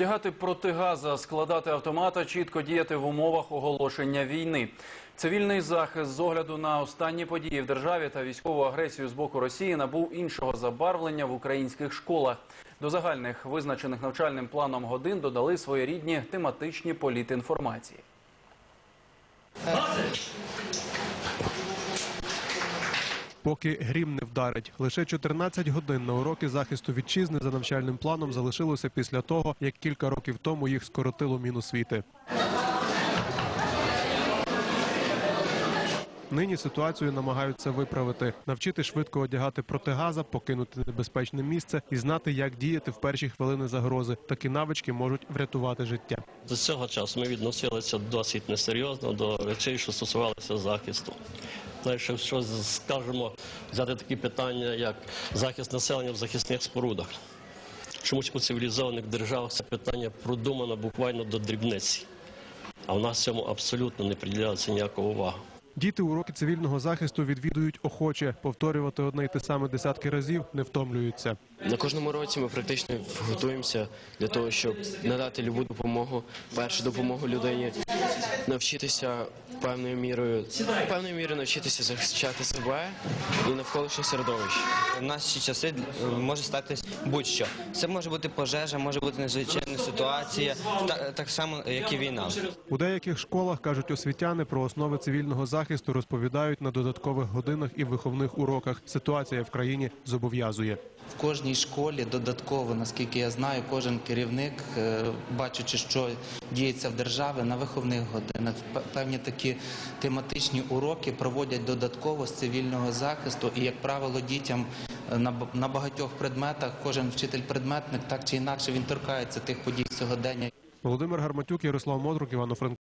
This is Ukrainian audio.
Вдягати протигаза, складати автомата, чітко діяти в умовах оголошення війни. Цивільний захист з огляду на останні події в державі та військову агресію з боку Росії набув іншого забарвлення в українських школах. До загальних визначених навчальним планом годин додали своєрідні тематичні політінформації. Поки грім не вдарить, лише 14 годин на уроки захисту вітчизни за навчальним планом залишилося після того, як кілька років тому їх скоротило Міносвіти. Нині ситуацію намагаються виправити, навчити швидко одягати протигаза, покинути небезпечне місце і знати, як діяти в перші хвилини загрози. Такі навички можуть врятувати життя. До цього часу ми відносилися досить несерйозно до речей, що стосувалися захисту. Знаєш, що скажемо взяти такі питання, як захист населення в захисних спорудах. Чомусь у цивілізованих державах це питання продумано буквально до дрібниці. А в нас цьому абсолютно не приділяється ніякого уваги. Діти уроки цивільного захисту відвідують охоче. Повторювати одне й те саме десятки разів не втомлюються. На кожному році ми практично готуємося для того, щоб надати любу допомогу, першу допомогу людині, навчитися певною мірою, певною мірою навчитися захищати себе і навколишнє середовище. В наші часи е, може статись будь-що. Це може бути пожежа, може бути незвичайна ситуація, та- так само, як і війна. У деяких школах кажуть освітяни про основи цивільного захисту розповідають на додаткових годинах і виховних уроках. Ситуація в країні зобов'язує. В кожній школі додатково, наскільки я знаю, кожен керівник, е, бачачи, що діється в державі, на виховних годинах певні такі тематичні уроки проводять додатково з цивільного захисту. І, як правило, дітям е, на багатьох предметах кожен вчитель-предметник так чи інакше він торкається тих подій сьогодення. Володимир Гарматюк, Ярослав Модрук, Івано-Франківськ.